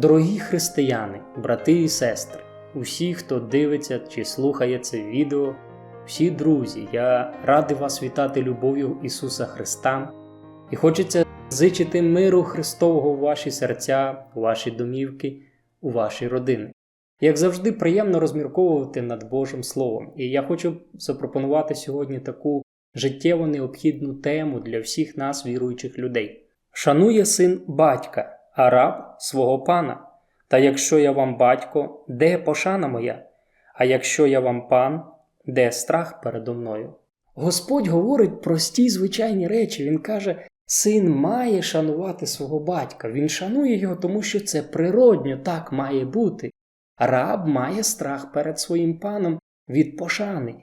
Дорогі християни, брати і сестри, усі, хто дивиться чи слухає це відео, всі друзі, я радий вас вітати любов'ю Ісуса Христа і хочеться зичити миру Христового у ваші серця, у ваші домівки, у ваші родини. Як завжди, приємно розмірковувати над Божим Словом, і я хочу запропонувати сьогодні таку життєво необхідну тему для всіх нас, віруючих людей. Шанує син батька, а раб свого пана. Та якщо я вам батько, де пошана моя? А якщо я вам пан, де страх передо мною? Господь говорить прості звичайні речі. Він каже: син має шанувати свого батька. Він шанує його, тому що це природньо, так має бути. Раб має страх перед своїм паном від пошани.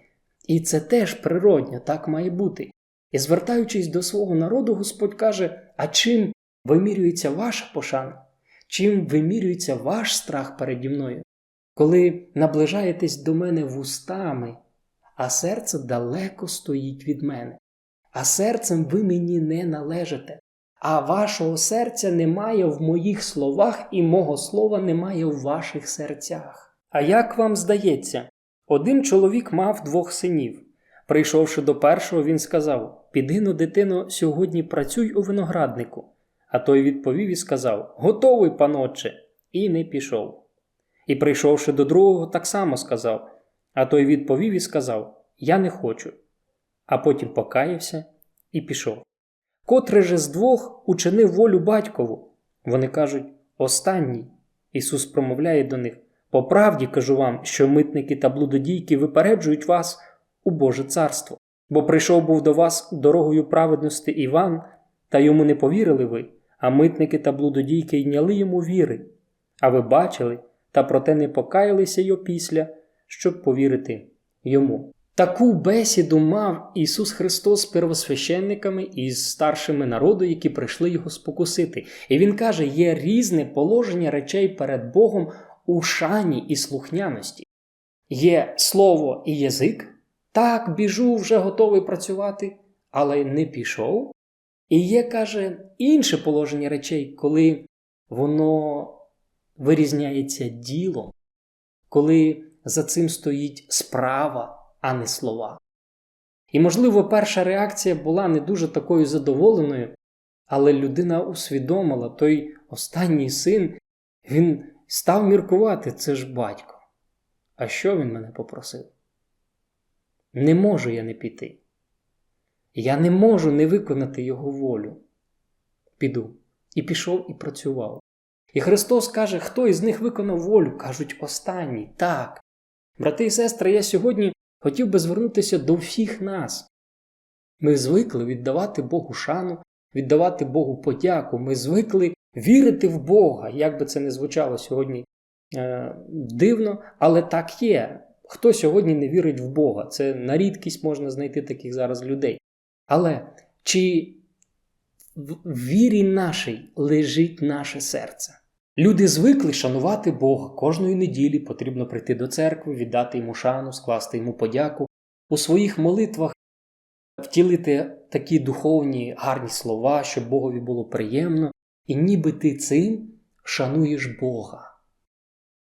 І це теж природньо, так має бути. І звертаючись до свого народу, Господь каже: А чим вимірюється ваша пошана? Чим вимірюється ваш страх переді мною? Коли наближаєтесь до мене вустами, а серце далеко стоїть від мене, а серцем ви мені не належите, а вашого серця немає в моїх словах, і мого слова немає в ваших серцях. А як вам здається, один чоловік мав двох синів. Прийшовши до першого, він сказав: Піди но, дитино, сьогодні працюй у винограднику. А той відповів і сказав: Готовий, панотче, і не пішов. І прийшовши до другого, так само сказав. А той відповів і сказав: Я не хочу. А потім покаявся і пішов. Котре же з двох учинив волю батькову. Вони кажуть: Останній. Ісус промовляє до них: По правді кажу вам, що митники та блудодійки випереджують вас у Боже царство, бо прийшов був до вас дорогою праведності Іван, та йому не повірили ви, а митники та блудодійки йняли йому віри. А ви бачили, та проте не покаялися й опісля, щоб повірити йому. Таку бесіду мав Ісус Христос з первосвященниками і з старшими народу, які прийшли його спокусити. І Він каже: є різне положення речей перед Богом у шані і слухняності. Є слово і язик. Так, біжу, вже готовий працювати, але не пішов. І є, каже, інше положення речей, коли воно вирізняється ділом, коли за цим стоїть справа, а не слова. І, можливо, перша реакція була не дуже такою задоволеною, але людина усвідомила той останній син, він став міркувати, це ж батько. А що він мене попросив? Не можу я не піти. Я не можу не виконати його волю. Піду. І пішов і працював. І Христос каже, хто із них виконав волю? Кажуть, останній. Так. Брати і сестри, я сьогодні хотів би звернутися до всіх нас. Ми звикли віддавати Богу шану, віддавати Богу подяку. Ми звикли вірити в Бога, як би це не звучало сьогодні е, дивно, але так є. Хто сьогодні не вірить в Бога? Це на рідкість можна знайти таких зараз людей. Але чи в вірі нашій лежить наше серце? Люди звикли шанувати Бога. Кожної неділі потрібно прийти до церкви, віддати йому шану, скласти йому подяку, у своїх молитвах втілити такі духовні гарні слова, щоб Богові було приємно, і ніби ти цим шануєш Бога.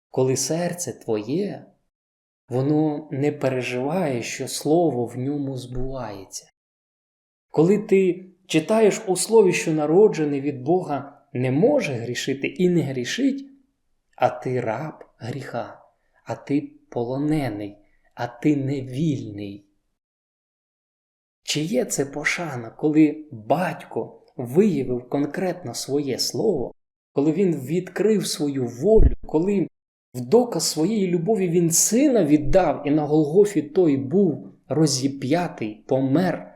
Коли серце твоє, воно не переживає, що слово в ньому збувається. Коли ти читаєш у слові, що народжений від Бога не може грішити і не грішить, а ти раб гріха, а ти полонений, а ти невільний. Чи є це пошана, коли батько виявив конкретно своє слово, коли він відкрив свою волю, коли в доказ своєї любові він сина віддав, і на Голгофі той був розіп'ятий, помер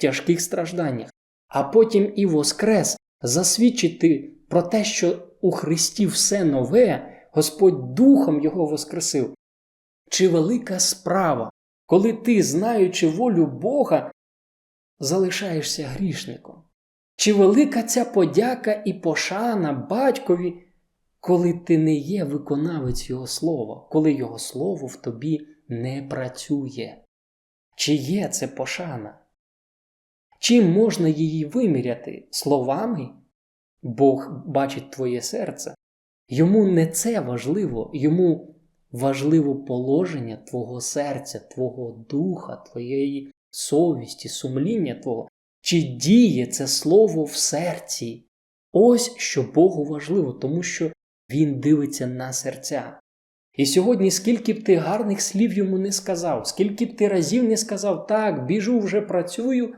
тяжких стражданнях, а потім і воскрес засвідчити про те, що у Христі все нове, Господь Духом Його воскресив. Чи велика справа, коли ти, знаючи волю Бога, залишаєшся грішником? Чи велика ця подяка і пошана батькові, коли ти не є виконавець Його слова, коли Його слово в тобі не працює? Чи є це пошана? Чим можна її виміряти? Словами? Бог бачить твоє серце. Йому не це важливо, йому важливо положення твого серця, твого духа, твоєї совісті, сумління твого, чи діє це слово в серці. Ось що Богу важливо, тому що Він дивиться на серця. І сьогодні, скільки б ти гарних слів йому не сказав, скільки б ти разів не сказав, так, біжу, вже працюю.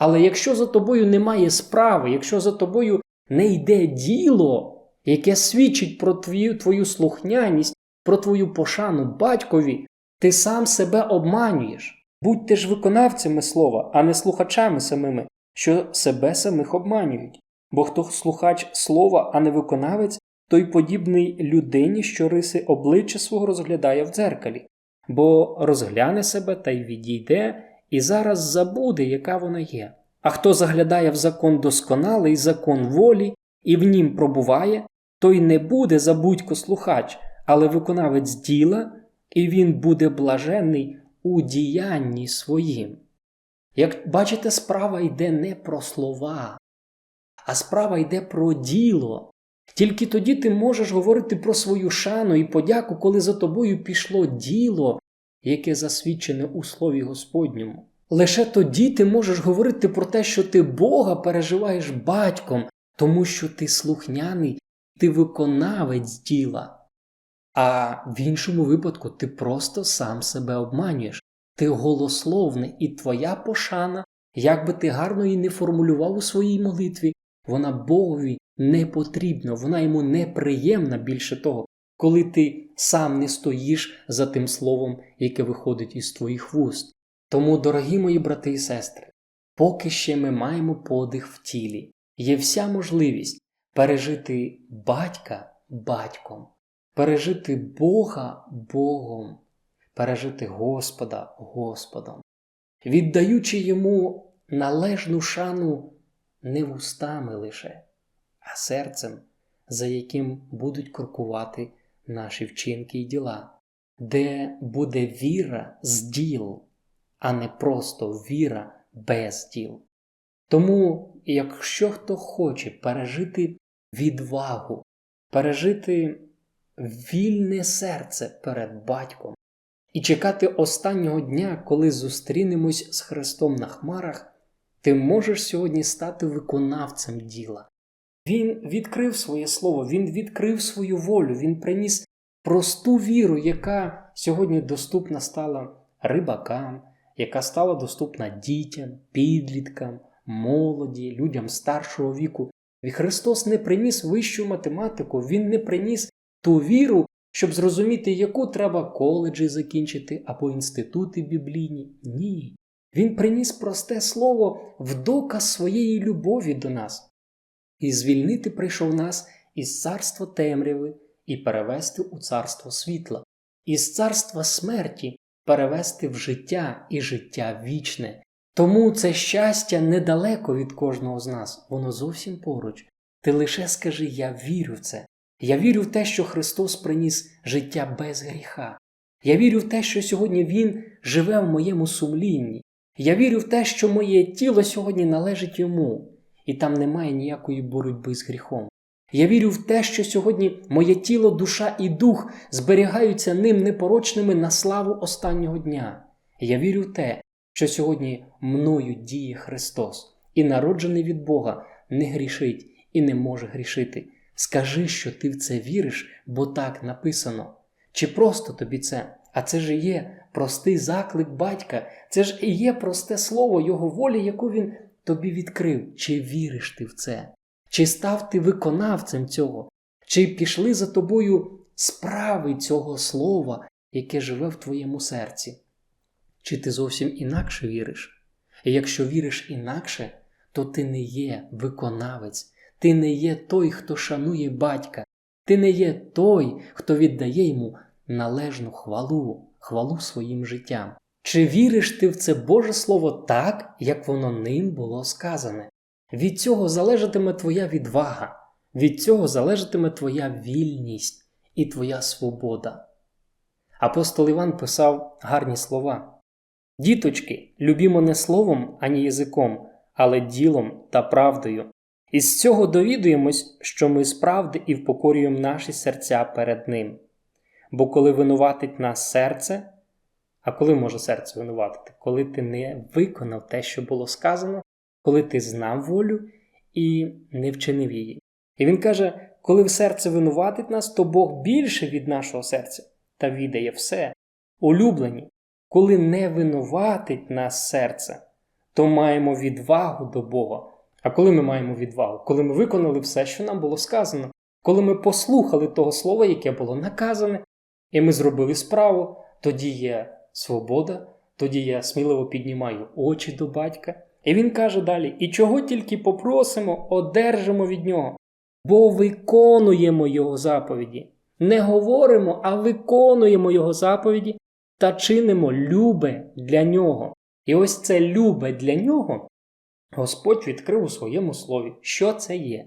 Але якщо за тобою немає справи, якщо за тобою не йде діло, яке свідчить про твою, твою слухняність, про твою пошану батькові, ти сам себе обманюєш. Будьте ж виконавцями слова, а не слухачами самими, що себе самих обманюють. Бо хто слухач слова, а не виконавець, той подібний людині, що риси обличчя свого розглядає в дзеркалі, бо розгляне себе та й відійде, і зараз забуде, яка вона є. А хто заглядає в закон досконалий, закон волі, і в нім пробуває, той не буде забудько слухач, але виконавець діла, і він буде блаженний у діянні своїм. Як бачите, справа йде не про слова, а справа йде про діло. Тільки тоді ти можеш говорити про свою шану і подяку, коли за тобою пішло діло, яке засвідчене у Слові Господньому. Лише тоді ти можеш говорити про те, що ти Бога переживаєш батьком, тому що ти слухняний, ти виконавець діла. А в іншому випадку ти просто сам себе обманюєш, ти голословний, і твоя пошана, як би ти гарно її не формулював у своїй молитві, вона Богові не потрібна, вона йому неприємна більше того, коли ти сам не стоїш за тим словом, яке виходить із твоїх вуст. Тому, дорогі мої брати і сестри, поки ще ми маємо подих в тілі, є вся можливість пережити батька батьком, пережити Бога Богом, пережити Господа Господом, віддаючи йому належну шану не вустами лише, а серцем, за яким будуть крокувати наші вчинки і діла, де буде віра з діл, а не просто віра без діл. Тому, якщо хто хоче пережити відвагу, пережити вільне серце перед батьком і чекати останнього дня, коли зустрінемось з Христом на хмарах, ти можеш сьогодні стати виконавцем діла. Він відкрив своє слово, він відкрив свою волю, він приніс просту віру, яка сьогодні доступна стала рибакам, яка стала доступна дітям, підліткам, молоді, людям старшого віку. І Христос не приніс вищу математику, Він не приніс ту віру, щоб зрозуміти, яку треба коледжі закінчити або інститути біблійні. Ні. Він приніс просте слово в доказ своєї любові до нас. І звільнити прийшов нас із царства темряви і перевести у царство світла, із царства смерті перевести в життя і життя вічне. Тому це щастя недалеко від кожного з нас, воно зовсім поруч. Ти лише скажи Я вірю в це. Я вірю в те, що Христос приніс життя без гріха. Я вірю в те, що сьогодні Він живе в моєму сумлінні. Я вірю в те, що моє тіло сьогодні належить йому, і там немає ніякої боротьби з гріхом. Я вірю в те, що сьогодні моє тіло, душа і дух зберігаються ним непорочними на славу останнього дня. Я вірю в те, що сьогодні мною діє Христос, і народжений від Бога не грішить і не може грішити. Скажи, що ти в це віриш, бо так написано. Чи просто тобі це? А це ж і є простий заклик батька, це ж і є просте слово Його волі, яку він тобі відкрив. Чи віриш ти в це? Чи став ти виконавцем цього? Чи пішли за тобою справи цього слова, яке живе в твоєму серці? Чи ти зовсім інакше віриш? І якщо віриш інакше, то ти не є виконавець, ти не є той, хто шанує батька, ти не є той, хто віддає йому належну хвалу, хвалу своїм життям. Чи віриш ти в це Боже Слово так, як воно ним було сказане? Від цього залежатиме твоя відвага, від цього залежатиме твоя вільність і твоя свобода. Апостол Іван писав гарні слова. Діточки, любімо не словом, ані язиком, але ділом та правдою. І з цього довідуємось, що ми справді і впокорюємо наші серця перед Ним. Бо коли винуватить нас серце, а коли може серце винуватити? Коли ти не виконав те, що було сказано, коли ти знав волю і не вчинив її. І він каже: коли серце винуватить нас, то Бог більше від нашого серця та віддає все. Улюблені, коли не винуватить нас серце, то маємо відвагу до Бога. А коли ми маємо відвагу? Коли ми виконали все, що нам було сказано, коли ми послухали того слова, яке було наказане, і ми зробили справу, тоді є свобода, тоді я сміливо піднімаю очі до батька. І він каже далі: І чого тільки попросимо, одержимо від нього, бо виконуємо Його заповіді. Не говоримо, а виконуємо Його заповіді та чинимо любе для нього. І ось це любе для нього Господь відкрив у своєму слові, що це є.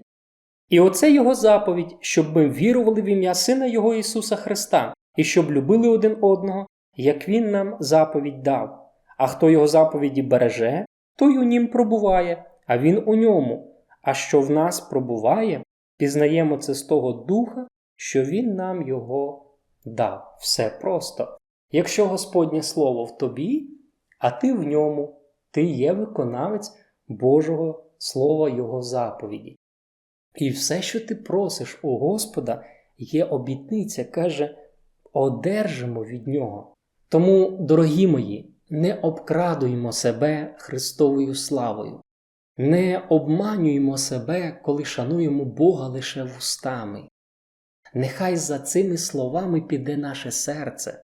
І оце Його заповідь, щоб ми вірували в ім'я Сина Його Ісуса Христа, і щоб любили один одного, як Він нам заповідь дав. А хто його заповіді береже, той у нім пробуває, а він у ньому. А що в нас пробуває, пізнаємо це з того духа, що Він нам його дав. Все просто. Якщо Господнє Слово в тобі, а ти в ньому, ти є виконавець Божого Слова Його заповіді. І все, що ти просиш у Господа, є обітниця, каже, одержимо від нього. Тому, дорогі мої, не обкрадуємо себе Христовою славою, не обманюємо себе, коли шануємо Бога лише вустами. Нехай за цими словами піде наше серце.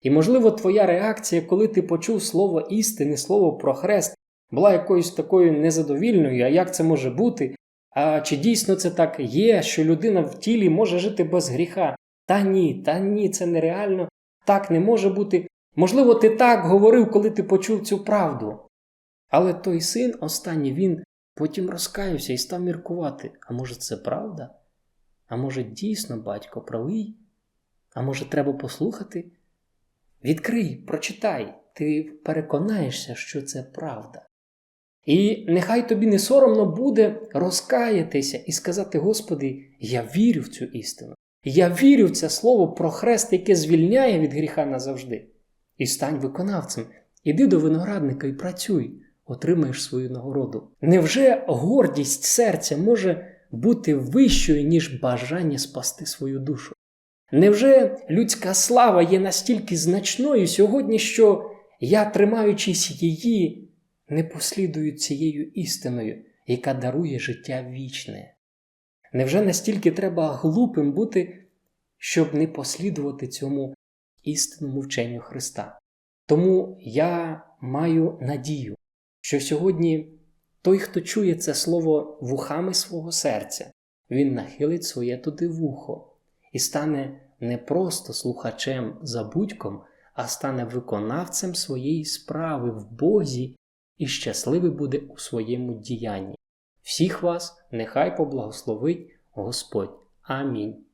І, можливо, твоя реакція, коли ти почув слово істини, слово про хрест, була якоюсь такою незадовільною, а як це може бути? А чи дійсно це так є, що людина в тілі може жити без гріха? Та ні, та ні, це нереально, так не може бути. Можливо, ти так говорив, коли ти почув цю правду. Але той син останній він потім розкаявся і став міркувати. А може, це правда? А може, дійсно батько правий? А може, треба послухати? Відкрий, прочитай, ти переконаєшся, що це правда. І нехай тобі не соромно буде розкаятися і сказати: Господи, я вірю в цю істину. Я вірю в це слово про хрест, яке звільняє від гріха назавжди. І стань виконавцем. Іди до виноградника і працюй, отримаєш свою нагороду. Невже гордість серця може бути вищою, ніж бажання спасти свою душу? Невже людська слава є настільки значною сьогодні, що я, тримаючись її, не послідую цією істиною, яка дарує життя вічне? Невже настільки треба глупим бути, щоб не послідувати цьому істинному вченню Христа? Тому я маю надію, що сьогодні той, хто чує це слово вухами свого серця, він нахилить своє туди вухо і стане не просто слухачем забудьком, а стане виконавцем своєї справи в Бозі і щасливий буде у своєму діянні. Всіх вас нехай поблагословить Господь. Амінь.